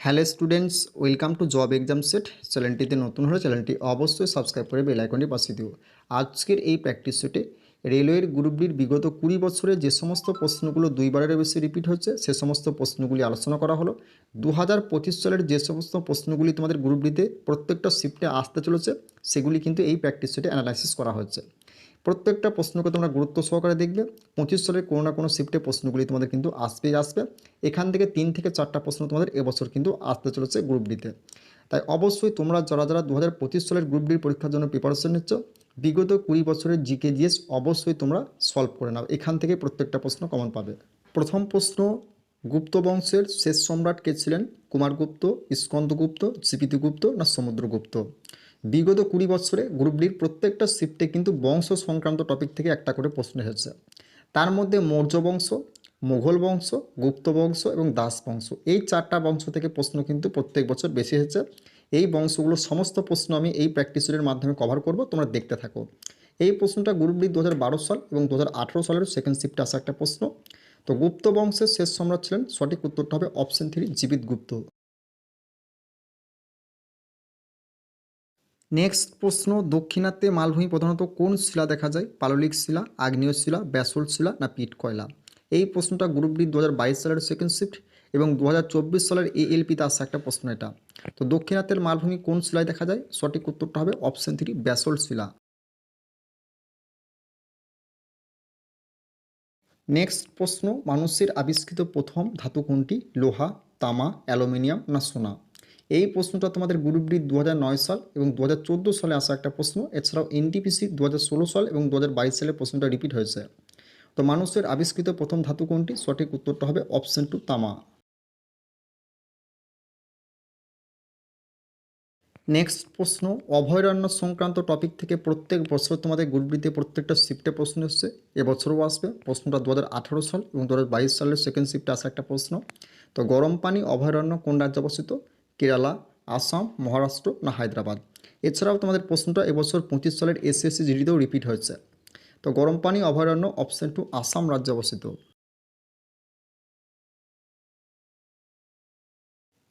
Hello students, welcome to job exam set. চ্যানেলটিতে নতুন হলে চ্যানেলটি অবশ্যই সাবস্ক্রাইব করে বেল আইকনটি পাশে দিও। আজকের এই প্র্যাকটিস সেটে রেলওয়ের গ্রুপ ডির বিগত কুড়ি বছরে যে সমস্ত প্রশ্নগুলো দুইবারের বেশি রিপিট হচ্ছে, সে সমস্ত প্রশ্নগুলি আলোচনা করা হলো। দু হাজার পঁচিশ সালের যে সমস্ত প্রশ্নগুলি তোমাদের গ্রুপ ডিতে প্রত্যেকটা শিফটে আসতে চলেছে, সেগুলি কিন্তু এই প্র্যাকটিস সেটে অ্যানালাইসিস করা হচ্ছে প্রত্যেকটা প্রশ্নকে তোমরা গুরুত্ব সহকারে দেখবে। পঁচিশ সালের কোনো না কোনো শিফটে প্রশ্নগুলি তোমাদের কিন্তু আসবেই আসবে। এখান থেকে তিন থেকে চারটা প্রশ্ন তোমাদের এবছর কিন্তু আসতে চলেছে গ্রুপ ডিতে তাই অবশ্যই তোমরা যারা যারা দু হাজার পঁচিশ সালের গ্রুপ ডির পরীক্ষার জন্য প্রিপারেশন নিচ্ছ, বিগত কুড়ি বছরের জিকে জিএস অবশ্যই তোমরা সলভ করে নাও। এখান থেকে প্রত্যেকটা প্রশ্ন কমন পাবে। প্রথম প্রশ্ন, গুপ্ত বংশের শেষ সম্রাট কে ছিলেন? কুমারগুপ্ত স্কন্দগুপ্ত সিপিতিগুপ্ত না সমুদ্রগুপ্ত? বিগত কুড়ি বছরে গ্রুপ ডির প্রত্যেকটা শিফটে কিন্তু বংশ সংক্রান্ত টপিক থেকে একটা করে প্রশ্ন এসেছে। তার মধ্যে মৌর্য বংশ, মুঘল বংশ, গুপ্ত বংশ এবং দাস বংশ, এই চারটা বংশ থেকে প্রশ্ন কিন্তু প্রত্যেক বছর বেশি এসেছে। এই বংশগুলো সমস্ত প্রশ্ন আমি এই প্র্যাকটিসের মাধ্যমে কভার করব, তোমরা দেখতে থাকো। এই প্রশ্নটা গ্রুপ ডি দু হাজার বারো সাল এবং দু হাজার আঠারো সালের সেকেন্ড শিফটে আসা একটা প্রশ্ন। তো গুপ্ত বংশের শেষ সম্রাট ছিলেন, সঠিক উত্তরটা হবে অপশন থ্রি জীবিত গুপ্ত। নেক্সট প্রশ্ন, দক্ষিণাত্যে মালভূমি প্রধানত কোন শিলা দেখা যায়? পাললিক শিলা, আগ্নেয় শিলা ব্যাসল শিলা না পিট কয়লা? এই প্রশ্নটা গ্রুপ ডি দু হাজার বাইশ সালের সেকেন্ড শিফট এবং দু হাজার চব্বিশ সালের এএলপিতে আসা একটা প্রশ্ন এটা। তো দক্ষিণাত্যের মালভূমি কোন শিলায় দেখা যায়? সঠিক উত্তরটা হবে অপশন থ্রি ব্যাসল্ট শিলা। নেক্সট প্রশ্ন, মানুষের আবিষ্কৃত প্রথম ধাতু কোনটি? লোহা, তামা, অ্যালুমিনিয়াম না সোনা? এই প্রশ্নটা তোমাদের গ্রুপ ডি দু সাল এবং দু হাজার চোদ্দ সালে আসা একটা প্রশ্ন। এছাড়াও এনটিপিসি দু হাজার ষোলো সাল এবং দু সালে প্রশ্নটা রিপিট হয়েছে। তো মানুষের আবিষ্কৃত প্রথম ধাতু কোনটি? সঠিক উত্তরটা হবে অপশন টু তামা। নেক্সট প্রশ্ন, অভয়ারণ্য সংক্রান্ত টপিক থেকে প্রত্যেক বছর তোমাদের গ্রুপ ডিতে প্রত্যেকটা শিফটে প্রশ্ন এসছে। এবছরও আসবে। প্রশ্নটা দু হাজার আঠারো সাল এবং দু হাজার বাইশ সালের সেকেন্ড শিফটে আসা একটা প্রশ্ন। তো গরম পানি, অভয়ারণ্য কোন রাজ্যে অবস্থিত? কেরালা, আসাম, মহারাষ্ট্র না হায়দ্রাবাদ। এছাড়াও তোমাদের প্রশ্নটা এবছর পঁচিশ সালের এসএসসি জিডিতেও রিপিট হয়েছে। তো গরম পানি অভয়ারণ্য অপশন টু আসাম রাজ্যে অবস্থিত।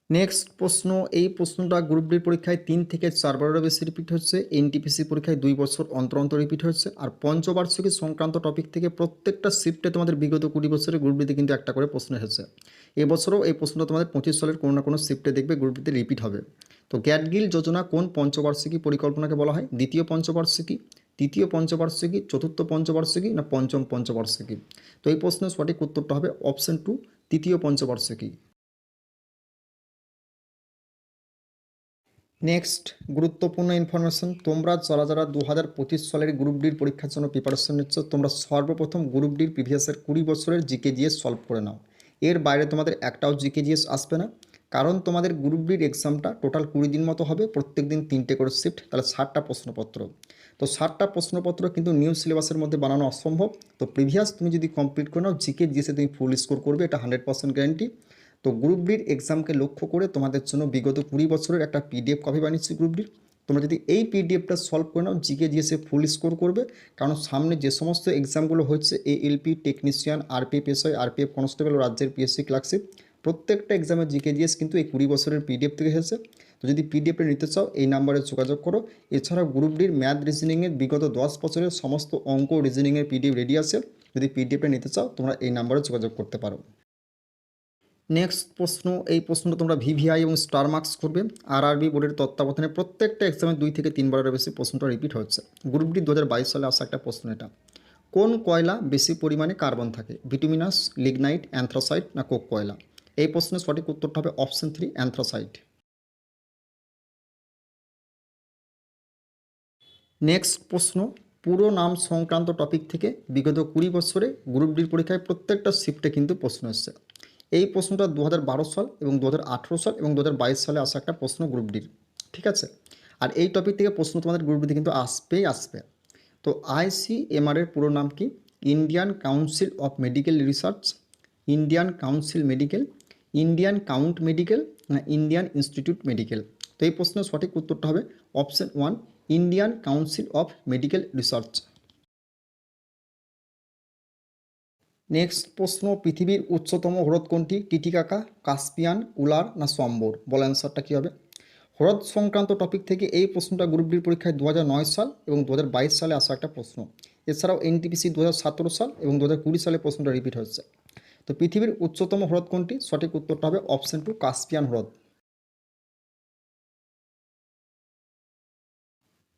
নেক্সট প্রশ্ন, এই প্রশ্নটা গ্রুপ ডির পরীক্ষায় তিন থেকে চারবারেরও বেশি রিপিট হচ্ছে। এনটিপিসি পরীক্ষায় দুই বছর অন্তর অন্তর রিপিট হচ্ছে। আর পঞ্চবার্ষিকী সংক্রান্ত টপিক থেকে প্রত্যেকটা শিফটে তোমাদের বিগত কুড়ি বছরের গ্রুপ ডিতে কিন্তু একটা করে প্রশ্ন এসেছে। এবছরও এই প্রশ্নটা তোমাদের পঁচিশ সালের কোনো না কোনো শিফটে দেখবে গ্রুপ ডিতে রিপিট হবে। তো গ্যাটগিল যোজনা কোন পঞ্চবার্ষিকী পরিকল্পনাকে বলা হয়? দ্বিতীয় পঞ্চবার্ষিকী, তৃতীয় পঞ্চবার্ষিকী, চতুর্থ পঞ্চবার্ষিকী না পঞ্চম পঞ্চবার্ষিকী? তো এই প্রশ্নের সঠিক উত্তরটা হবে অপশন টু তৃতীয় পঞ্চবার্ষিকী। নেক্সট গুরুত্বপূর্ণ ইনফরমেশন তোমরা যারা যারা দু হাজার পঁচিশ সালের গ্রুপ ডির পরীক্ষার জন্য প্রিপারেশন নিচ্ছ, তোমরা সর্বপ্রথম গ্রুপ ডির প্রিভিয়াসের কুড়ি বছরের জিকে জিএস সলভ করে নাও। এর বাইরে তোমাদের একটাও জিকে জিএস আসবে না। কারণ তোমাদের গ্রুপ ডির এক্সামটা টোটাল কুড়ি দিন মতো হবে, প্রত্যেক দিন তিনটে করে শিফট তাহলে ষাটটা প্রশ্নপত্র। তো ষাটটা প্রশ্নপত্র কিন্তু নিউ সিলেবাসের মধ্যে বানানো অসম্ভব। তো প্রিভিয়াস তুমি যদি কমপ্লিট করে নাও জিকে জিএসে তুমি ফুল স্কোর করবে, এটা হান্ড্রেড পার্সেন্ট গ্যারেন্টি তো গ্রুপ ডির এক্সামকে লক্ষ্য করে তোমাদের জন্য বিগত কুড়ি বছরের একটা পিডিএফ কপি বানিয়েছি গ্রুপ ডির তোমরা যদি এই পিডিএফটা সলভ করে নাও জিকে জিএসে ফুল স্কোর করবে। কারণ সামনে যে সমস্ত এক্সামগুলো হচ্ছে এ ALP technician RPF SI RPF constable ও রাজ্যের পিএসসি ক্লার্কশিপ প্রত্যেকটা এক্সামে জিকে জিএস কিন্তু এই কুড়ি বছরের পিডিএফ থেকে এসেছে। তো যদি পিডিএফটা নিতে চাও, এই নাম্বারে যোগাযোগ করো। এছাড়া গ্রুপ ডির ম্যাথ রিজনিংয়ের বিগত দশ বছরের সমস্ত অঙ্ক রিজনিংয়ের পিডিএফ রেডি আছে। যদি পিডিএফটা নিতে চাও, তোমরা এই নাম্বারে যোগাযোগ করতে পারো। নেক্সট প্রশ্ন, এই প্রশ্নটা তোমরা ভিভিআই এবং স্টার মার্কস করবে। আর আরবি বোর্ডের তত্ত্বাবধানে প্রত্যেকটা এক্সামে দুই থেকে তিনবারের বেশি প্রশ্নটা রিপিট হচ্ছে। গ্রুপ ডি দু হাজার বাইশ সালে আসা একটা প্রশ্ন এটা। কোন কয়লা বেশি পরিমাণে কার্বন থাকে? ভিটামিনাস লিগনাইট অ্যান্থ্রাসাইট না কোক কয়লা? এই প্রশ্নের সঠিক উত্তরটা হবে অপশন থ্রি অ্যান্থ্রাসাইট নেক্সট প্রশ্ন, পুরো নাম সংক্রান্ত টপিক থেকে বিগত কুড়ি বছরে গ্রুপ ডির পরীক্ষায় প্রত্যেকটা শিফটে কিন্তু প্রশ্ন এসছে। এই প্রশ্নটা দু হাজার বারো সাল এবং দু হাজার আঠেরো সাল এবং দু হাজার বাইশ সালে আসা একটা প্রশ্ন গ্রুপ ডির ঠিক আছে? আর এই টপিক থেকে প্রশ্ন তোমাদের গ্রুপ ডিতে কিন্তু আসবেই আসবে। তো আইসিএমআর এর পুরো নাম কি? Indian council of medical research Indian council medical Indian count medical না ইন্ডিয়ান ইনস্টিটিউট মেডিকেল তো এই প্রশ্নের সঠিক উত্তরটা হবে option one Indian council of medical research next প্রশ্ন, পৃথিবীর উচ্চতম হ্রদ কোনটি? টিটিকাকা কাস্পিয়ান, উলার না সম্বর? বল অ্যান্সারটা কী হবে? হ্রদ সংক্রান্ত টপিক থেকে এই প্রশ্নটা গ্রুপ ডির পরীক্ষায় দু হাজার নয় সাল এবং দু হাজার বাইশ সালে আসা একটা প্রশ্ন। এছাড়াও এনটিপিসি দু হাজার সতেরো সাল এবং দু হাজার কুড়ি সালে প্রশ্নটা রিপিট হচ্ছে তো পৃথিবীর উচ্চতম হ্রদ কোনটি? সঠিক উত্তরটা হবে অপশন টু কাস্পিয়ান হ্রদ।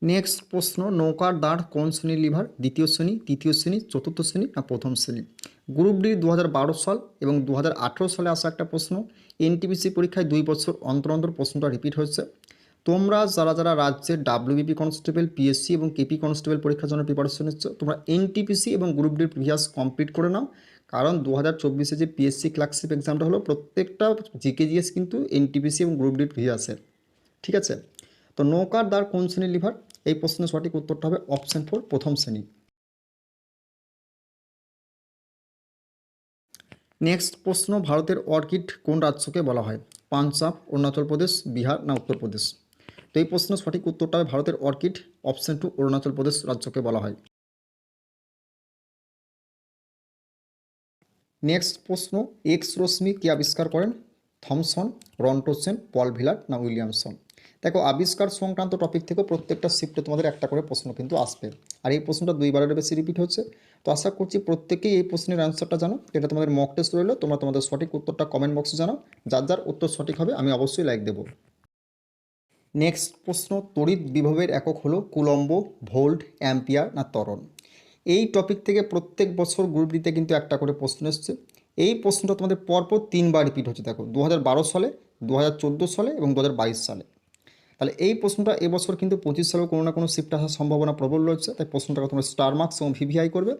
নেক্সট প্রশ্ন, নৌকার দাঁড় কোন শ্রেণির লিভার? দ্বিতীয় শ্রেণি, তৃতীয় শ্রেণি, চতুর্থ শ্রেণি না প্রথম শ্রেণি? গ্রুপ ডি দু হাজার বারো সাল এবং দু হাজার আঠেরো সালে আসা একটা প্রশ্ন। এনটিপিসি পরীক্ষায় দুই বছর অন্তর অন্তর প্রশ্নটা রিপিট হয়েছে। তোমরা যারা যারা রাজ্যের ডাব্লিউবিপি কনস্টেবল পিএসসি এবং কেপি কনস্টেবল পরীক্ষার জন্য প্রিপারেশন নিচ্ছ, তোমরা এনটিপিসি এবং গ্রুপ ডির প্রিভিয়াস কমপ্লিট করে নাও। কারণ দু হাজার চব্বিশে যে পিএসসি ক্লার্কশিপ এক্সামটা হলো, প্রত্যেকটা জিকে জিএস কিন্তু এনটিপিসি এবং গ্রুপ ডির প্রিভিয়াসের ঠিক আছে? তো নৌকার দ্বার কোন শ্রেণির লিভার এই প্রশ্নের সঠিক উত্তরটা হবে অপশন ফোর প্রথম শ্রেণি। নেক্সট প্রশ্ন, ভারতের অর্কিড কোন রাজ্যকে বলা হয়? পাঞ্জাব, অরুণাচল প্রদেশ, বিহার না উত্তরপ্রদেশ তো এই প্রশ্নের সঠিক উত্তরটা ভারতের orchid option two Arunachal Pradesh রাজ্যকে বলা হয়। নেক্সট প্রশ্ন এক্স রশ্মি কে আবিষ্কার করেন? থমসন রন্টোসেন পল ভিলার না উইলিয়ামসন? দেখো, আবিষ্কার সংক্রান্ত টপিক থেকে প্রত্যেকটা শিফটে তোমাদের একটা করে প্রশ্ন কিন্তু আসবে। আর এই প্রশ্নটা দুইবারের বেশি রিপিট হচ্ছে। তো আশা করছি প্রত্যেকেই এই প্রশ্নের অ্যান্সারটা জানো। এটা তোমাদের মক টেস্ট রইল, তোমরা তোমাদের সঠিক উত্তরটা কমেন্ট বক্সে জানাও। যার যার উত্তর সঠিক হবে, আমি অবশ্যই লাইক দেবো। নেক্সট প্রশ্ন, তড়িৎ বিভবের একক হলো কুলম্ব, ভোল্ট, অ্যাম্পিয়ার না তরণ এই টপিক থেকে প্রত্যেক বছর গ্রুপ ডিতে কিন্তু একটা করে প্রশ্ন এসছে। এই প্রশ্নটা তোমাদের পরপর তিনবার রিপিট হচ্ছে, দেখো দু হাজার বারো সালে দু হাজার চোদ্দ সালে এবং দু হাজার বাইশ সালে। তাহলে এই প্রশ্নটা এবছর কিন্তু পঁচিশ সালেও কোনো না কোনো শিফট আসার সম্ভাবনা প্রবল রয়েছে। তাই প্রশ্নটাকে তোমরা স্টার মার্কস এবং ভিভিআই করবে।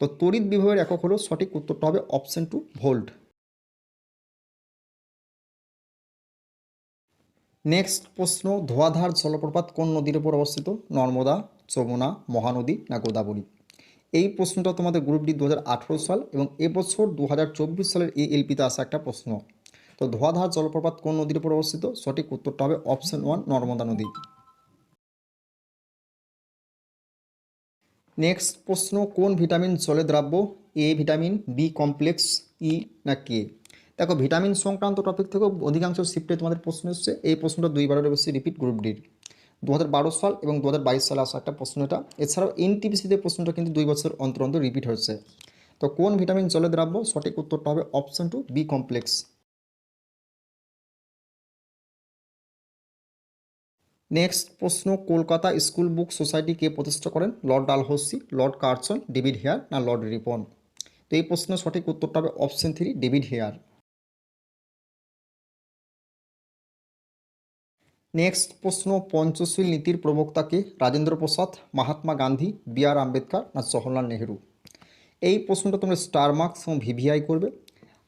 তো তড়িৎ বিভবের একক হলো সঠিক উত্তরটা হবে অপশন টু ভোল্ট নেক্সট প্রশ্ন, ধোয়াধার জলপ্রপাত কোন নদীর উপর অবস্থিত? নর্মদা, যমুনা, মহানদী না গোদাবরী? এই প্রশ্নটা তোমাদের গ্রুপ ডি দু হাজার আঠারো সাল এবং এবছর দু হাজার চব্বিশ সালের এই এলপিতে আসা একটা প্রশ্ন। তো ধোয়াধার জলপ্রপাত কোন নদীর উপর অবস্থিত? সঠিক উত্তরটা হবে অপশন ওয়ান নর্মদা নদী। নেক্সট প্রশ্ন, কোন ভিটামিন জলে দ্রাব্য A vitamin B complex E না কে দেখো ভিটামিন সংক্রান্ত টপিক থেকেও অধিকাংশ শিফটে তোমাদের প্রশ্ন এসছে। এই প্রশ্নটা দুইবারের বেশি রিপিট গ্রুপ ডির দু হাজার বারো সাল এবং দু হাজার বাইশ সালে আসা একটা প্রশ্ন এটা। এছাড়াও এনটিপিসিতে প্রশ্নটা কিন্তু দুই বছর অন্তর অন্তর রিপিট হচ্ছে তো কোন ভিটামিন জলে দ্রাব্য? সঠিক উত্তরটা হবে option two B complex next প্রশ্ন, কলকাতা স্কুল বুক সোসাইটি কে প্রতিষ্ঠা করেন? Lord Dalhousie, lord Curzon David Hare না লর্ড রিপন? তো এই প্রশ্নের সঠিক উত্তরটা হবে option three, David Hare. Next প্রশ্ন, পঞ্চশীল নীতির প্রবক্তাকে রাজেন্দ্র প্রসাদ, মহাত্মা গান্ধী, বি আর আম্বেদকর না জওহরলাল নেহেরু? এই প্রশ্নটা তোমরা স্টার মার্কস এবং ভিভিআই করবে।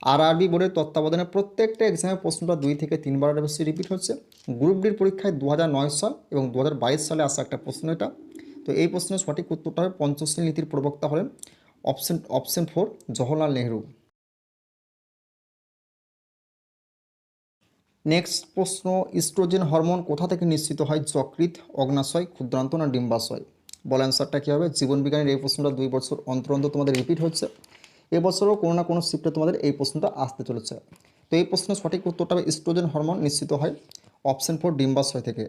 আর আরবি বোর্ডের তত্ত্বাবধানে প্রত্যেকটা এক্সামের প্রশ্নটা দুই থেকে তিনবার বেশি রিপিট হচ্ছে। গ্রুপ ডির পরীক্ষায় দু হাজার নয় সাল এবং দু হাজার বাইশ সালে আসা একটা প্রশ্ন এটা। তো এই প্রশ্নের সঠিক উত্তরটা হবে পঞ্চশ্রী নীতির প্রবক্তা হলেন option option four Jawaharlal Nehru. Next প্রশ্ন ইস্ট্রোজেন হরমোন কোথা থেকে নিশ্চিত হয়? যকৃত অগ্নাশয় ক্ষুদ্রান্ত না ডিম্বাশয়? বল অ্যান্সারটা কী হবে? জীবনবিজ্ঞানের এই প্রশ্নটা দুই বছর অন্তর অন্তর তোমাদের রিপিট হচ্ছে। এবছরও কোনো না কোনো শিফটে তোমাদের এই প্রশ্নটা আসতে চলেছে। তো এই প্রশ্নের সঠিক উত্তরটা হবে ইস্ট্রোজেন হরমোন নিশ্চিত হয় অপশন ফোর ডিম্বাশয় থেকে।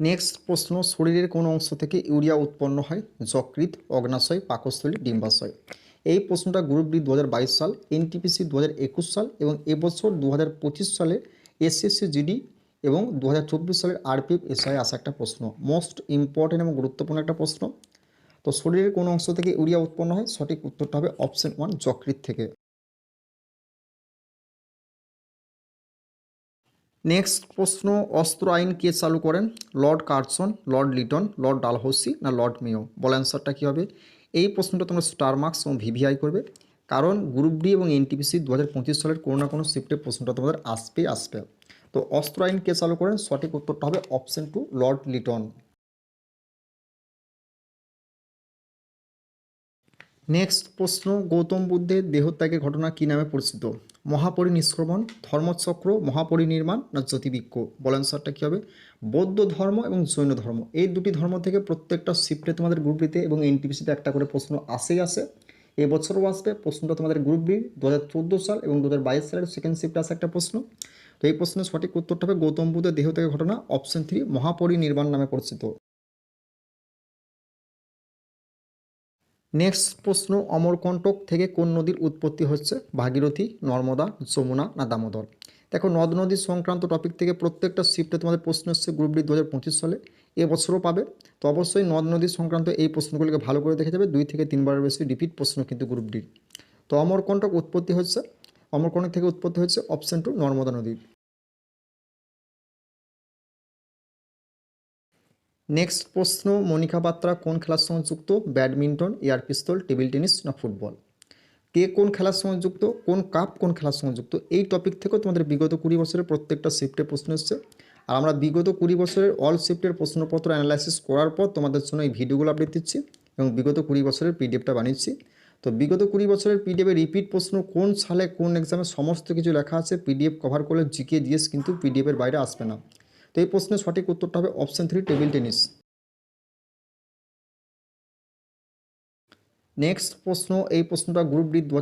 নেক্সট প্রশ্ন, শরীরের কোন অংশ থেকে ইউরিয়া উৎপন্ন হয়? যকৃত অগ্নাশয়, পাকস্থলী, ডিম্বাশয়। এই প্রশ্নটা গ্রুপ ডি দু হাজার বাইশ সাল এনটিপিসি দু হাজার একুশ সাল এবং এবছর দু হাজার পঁচিশ সালে এসএসসি জিডি এবং দু হাজার চব্বিশ সালের আরপিএফ এসআই আসা একটা প্রশ্ন মোস্ট ইম্পর্টেন্ট এবং গুরুত্বপূর্ণ একটা প্রশ্ন। তো শরীরের কোন অংশ থেকে ইউরিয়া উৎপন্ন হয়? সঠিক উত্তরটা হবে অপশন ওয়ান যকৃত থেকে। নেক্সট প্রশ্ন, অস্ত্র আইন কে চালু করেন? Lord Curzon lord Lytton lord Dalhousie না লর্ড মেও বল অ্যান্সারটা কী হবে? এই প্রশ্নটা তোমরা স্টার মার্কস এবং ভিভিআই করবে। কারণ গ্রুপ ডি এবং এনটিপিসি দু হাজার পঁচিশ সালের কোনো না কোনো শিফটে প্রশ্নটা তোমাদের আসবে আসবে। তো অস্ত্র আইন কে চালু করেন সঠিক উত্তরটা হবে option two lord Lytton next প্রশ্ন, গৌতম বুদ্ধের দেহত্যাগের ঘটনা কী নামে পরিচিত? মহাপরিনিষ্ক্রমণ ধর্মচক্র মহাপরিনির্মাণ না জ্যোতিবিক্ষ বল অ্যান্সারটা কী হবে? বৌদ্ধ ধর্ম এবং জৈন ধর্ম। এই দুটি ধর্ম থেকে প্রত্যেকটা শিফটে তোমাদের গ্রুপ ডিতে এবং এনটিপিসিতে একটা করে প্রশ্ন আসেই আসে। এবছরও আসবে। প্রশ্নটা তোমাদের গ্রুপ বি দু হাজার চোদ্দ সাল এবং দু হাজার বাইশ সালের সেকেন্ড শিফটে আসে একটা প্রশ্ন। তো এই প্রশ্নের সঠিক উত্তরটা হবে গৌতম বুদ্ধের দেহত্যাগের ঘটনা অপশন থ্রি মহাপরিনির্বাণ নামে পরিচিত। নেক্সট প্রশ্ন, অমরকণ্টক থেকে কোন নদীর উৎপত্তি হচ্ছে? ভাগীরথী, নর্মদা, যমুনা না দামোদর? দেখো, নদ নদী সংক্রান্ত টপিক থেকে প্রত্যেকটা শিফটে তোমাদের প্রশ্ন এসছে গ্রুপ ডি দু হাজার পঁচিশ সালে। এবছরও পাবে। তো অবশ্যই নদ নদী সংক্রান্ত এই প্রশ্নগুলিকে ভালো করে দেখে যাবে। দুই থেকে তিনবারের বেশি রিপিট প্রশ্ন কিন্তু গ্রুপ ডির তো অমরকণ্টক উৎপত্তি হচ্ছে। অমরকণ্টক থেকে উৎপত্তি হচ্ছে অপশন টু নর্মদা নদীর নেক্সট প্রশ্ন, মনিকা পাত্রা কোন খেলার সঙ্গে যুক্ত? Badminton, air pistol, table tennis না ফুটবল? কে কোন খেলার সঙ্গে যুক্ত? কোন কাপ কোন খেলার সঙ্গে যুক্ত? এই টপিক থেকেও তোমাদের বিগত কুড়ি বছরের প্রত্যেকটা শিফটে প্রশ্ন এসছে। আর আমরা বিগত কুড়ি বছরের অল শিফটের প্রশ্নপত্র অ্যানালাইসিস করার পর তোমাদের জন্য এই ভিডিওগুলো আপডেট দিচ্ছি এবং বিগত কুড়ি বছরের পিডিএফটা বানিয়েছি। তো বিগত কুড়ি বছরের পিডিএফে রিপিট প্রশ্ন কোন সালে কোন এক্সামে সমস্ত কিছু লেখা আছে? পিডিএফ কভার করলে জিকে জিএস কিন্তু পিডিএফের বাইরে আসবে না। তো এই প্রশ্নের সঠিক উত্তরটা হবে option three table tennis next প্রশ্ন, এই প্রশ্নটা গ্রুপ ডি দু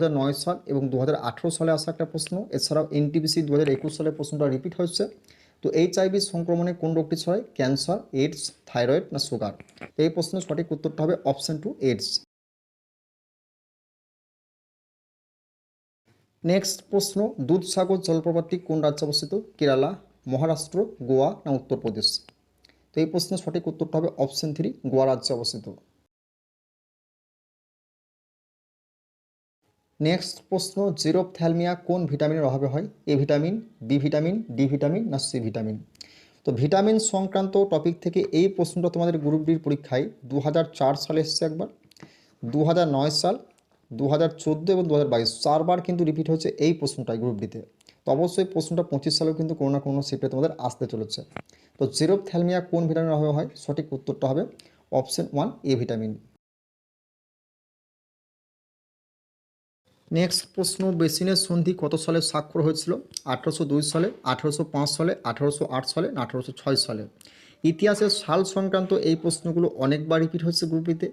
সাল এবং দু হাজার আঠারো সালে আসা একটা প্রশ্ন। এছাড়াও এনটিপিসি দু হাজার একুশ সালে প্রশ্নটা রিপিট হচ্ছে তো এইচআইভি সংক্রমণে কোন রোগটি ছড়ায়? ক্যান্সার এইডস থাইরয়েড না সুগার এই প্রশ্নের সঠিক উত্তরটা হবে অপশন টু এইডস নেক্সট প্রশ্ন দুধসাগর জলপ্রপাতটি কোন রাজ্যে অবস্থিত? কেরালা মহারাষ্ট্র, গোয়া না উত্তরপ্রদেশ? তো এই প্রশ্নের সঠিক উত্তরটা হবে অপশন থ্রি গোয়া রাজ্যে অবস্থিত। নেক্সট প্রশ্ন জিরোপথ্যালমিয়া কোন ভিটামিনের অভাবে হয়? A vitamin B vitamin D vitamin না সি ভিটামিন তো ভিটামিন সংক্রান্ত টপিক থেকে এই প্রশ্নটা তোমাদের গ্রুপ ডির পরীক্ষায় দু হাজার চার সালে এসছে একবার দু হাজার নয় সাল দু হাজার চোদ্দ এবং দু চারবার কিন্তু রিপিট হয়েছে এই প্রশ্নটাই গ্রুপ ডিতে অবশ্যই প্রশ্নটা পঁচিশ সালেও কিন্তু কোনো না কোনো শিফটে তোমাদের আসতে চলেছে। তো জিরোপথ্যালমিয়া কোন ভিটামিনের অভাবে হয়? সঠিক উত্তরটা হবে option one A vitamin next প্রশ্ন, বেসিনের সন্ধি কত সালে স্বাক্ষর হয়েছিল? আঠারোশো দুই সালে, আঠারোশো পাঁচ সালে, আঠারোশো আট সালে আঠারোশো ছয় সালে। ইতিহাসের সাল সংক্রান্ত এই প্রশ্নগুলো অনেকবার রিপিট হচ্ছে গ্রুপটিতে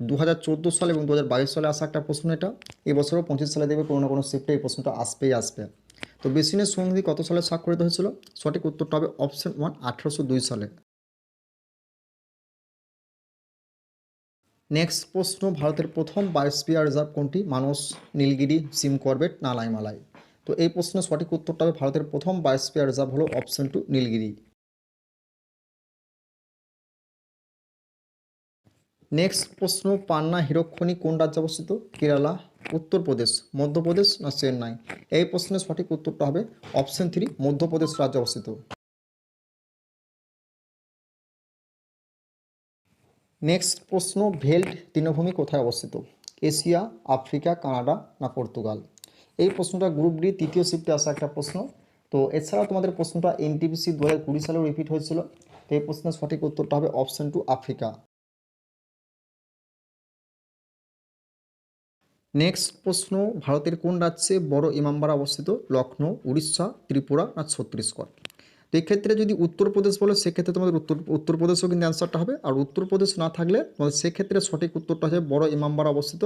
দু হাজার চোদ্দ সাল এবং দু হাজার বাইশ সালে আসা একটা প্রশ্ন এটা। এবছরও পঁচিশ সালে দেবে কোনো না কোনো শিফটে এই প্রশ্নটা আসবেই আসবে। তো বেসিনের সন্ধি কত সালে স্বাক্ষরিত হয়েছিল? সঠিক উত্তরটা হবে অপশন ওয়ান, আঠারোশো দুই সালে। নেক্সট প্রশ্ন, ভারতের প্রথম বায়োস্পিয়ার রিজার্ভ কোনটি? মানস, নীলগিরি সিম করবেট না লাইমালাই তো এই প্রশ্নের সঠিক উত্তরটা হবে ভারতের প্রথম বায়োস্পিয়ার রিজার্ভ হলো অপশন টু নীলগিরি। নেক্সট প্রশ্ন, পান্না হিরক্ষণি কোন রাজ্যে অবস্থিত? কেরালা উত্তরপ্রদেশ, মধ্যপ্রদেশ না চেন্নাই? এই প্রশ্নের সঠিক উত্তরটা হবে অপশন থ্রি মধ্যপ্রদেশ রাজ্যে অবস্থিত। নেক্সট প্রশ্ন ভেল্ট তৃণভূমি কোথায় অবস্থিত? এশিয়া, আফ্রিকা, কানাডা না পর্তুগাল? এই প্রশ্নটা গ্রুপ ডি তৃতীয় শিফটে আসা একটা প্রশ্ন। তো এছাড়াও তোমাদের প্রশ্নটা এনটিপিসি দু হাজার কুড়ি সালেও রিপিট হয়েছিল। তো এই প্রশ্নের সঠিক উত্তরটা হবে অপশন টু আফ্রিকা। নেক্সট প্রশ্ন, ভারতের কোন রাজ্যে বড় ইমামবাড়া অবস্থিত? লখনৌ উড়িষ্যা, ত্রিপুরা না ছত্তিশগড়? তো এক্ষেত্রে যদি উত্তরপ্রদেশ বলে, সেক্ষেত্রে তোমাদের উত্তর, উত্তরপ্রদেশও কিন্তু অ্যান্সারটা হবে। আর উত্তরপ্রদেশ না থাকলে, তোমাদের সেক্ষেত্রে সঠিক উত্তরটা হবে বড় ইমামবাড়া অবস্থিত।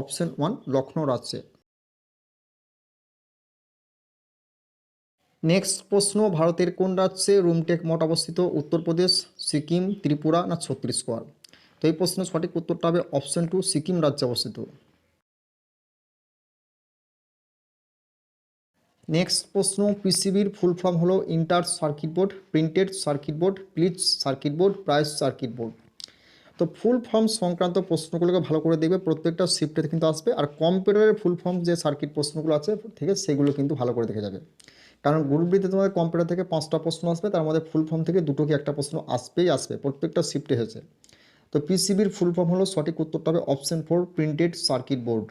অপশন ওয়ান লখনৌ রাজ্যে। নেক্সট প্রশ্ন, ভারতের কোন রাজ্যে রুমটেক মঠ অবস্থিত? উত্তরপ্রদেশ, সিকিম, ত্রিপুরা না ছত্তিশগড়? তো এই প্রশ্নের সঠিক উত্তরটা হবে অপশন টু সিকিম রাজ্যে অবস্থিত। নেক্সট প্রশ্ন পিসিবির ফুল ফর্ম হলো inter circuit board, printed circuit board please circuit board, price circuit board. তো ফুল ফর্ম সংক্রান্ত প্রশ্নগুলোকে ভালো করে দেখবে, প্রত্যেকটা শিফটে কিন্তু আসবে। আর কম্পিউটারের ফুল ফর্ম যে সার্কিট প্রশ্নগুলো আছে আছে সেগুলো কিন্তু ভালো করে দেখে যাবে। কারণ গ্রুপ তোমাদের কম্পিউটার থেকে পাঁচটা প্রশ্ন আসবে, তার মধ্যে ফুল ফর্ম থেকে দুটো কি একটা প্রশ্ন আসবেই আসবে, প্রত্যেকটা শিফটে হয়েছে। তো পিসিবির ফুল ফর্ম হলো সঠিক উত্তরটা হবে option four, printed circuit board.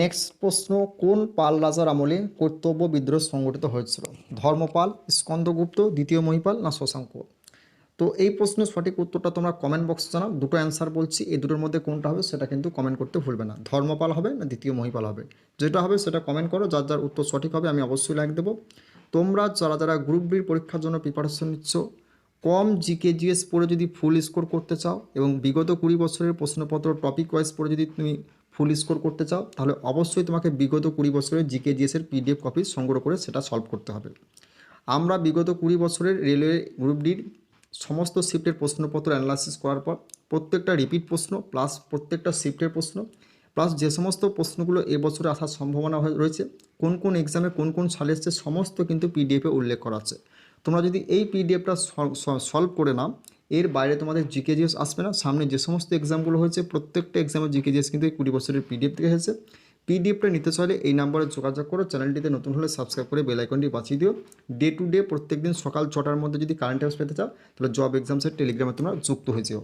Next প্রশ্ন, কোন পাল রাজার আমলে কর্তব্য বিদ্রোহ সংগঠিত হয়েছিল? ধর্মপাল, স্কন্দগুপ্ত, দ্বিতীয় মহিপাল না শশাঙ্ক? তো এই প্রশ্নের সঠিক উত্তরটা তোমরা কমেন্ট বক্সে জানাও। দুটো অ্যান্সার বলছি, এই দুটোর মধ্যে কোনটা হবে সেটা কিন্তু কমেন্ট করতে ভুলবে না। ধর্মপাল হবে না দ্বিতীয় মহিপাল হবে? যেটা হবে সেটা কমেন্ট করো, যার যার উত্তর সঠিক হবে আমি অবশ্যই লাইক দেবো। তোমরা যারা যারা গ্রুপ বির পরীক্ষার জন্য প্রিপারেশন নিচ্ছ, কম জিকে জিএস পড়ে যদি ফুল স্কোর করতে চাও এবং বিগত কুড়ি বছরের প্রশ্নপত্র টপিক ওয়াইজ পড়ে যদি তুমি ফুল স্কোর করতে চাও, তাহলে অবশ্যই তোমাকে বিগত কুড়ি বছরের জিকে জিএসের পিডিএফ কপি সংগ্রহ করে সেটা সলভ করতে হবে। আমরা বিগত কুড়ি বছরের রেলওয়ে গ্রুপ ডির সমস্ত শিফটের প্রশ্নপত্র অ্যানালাইসিস করার পর প্রত্যেকটা রিপিট প্রশ্ন প্লাস প্রত্যেকটা শিফটের প্রশ্ন প্লাস যে সমস্ত প্রশ্নগুলো এবছরে আসার সম্ভাবনা রয়েছে, কোন কোন এক্সামে কোন কোন সালে এসছে, সমস্ত কিন্তু পিডিএফে উল্লেখ করা আছে। তোমরা যদি এই পিডিএফটা সলভ করে নাও এর বাইরে তোমাদের জিকে জিএস আসবে না। সামনে যে সমস্ত এক্সামগুলো হয়েছে, প্রত্যেকটা এক্সামের জিকে জিএস কিন্তু এই কুড়ি বছরের পিডিএফ থেকে এসেছে। পিডিএফটা নিতে চাইলে এই নাম্বারে যোগাযোগ করো, চ্যানেলটিতে নতুন হলে সাবস্ক্রাইব করে বেলাইকনটি বাঁচিয়ে দিও। ডে টু ডে প্রত্যেকদিন সকাল ছটার মধ্যে যদি কারেন্ট অ্যাফেয়ার্স পেতে চাও, তাহলে জব এক্সামসের টেলিগ্রামে তোমরা যুক্ত হয়ে যেও।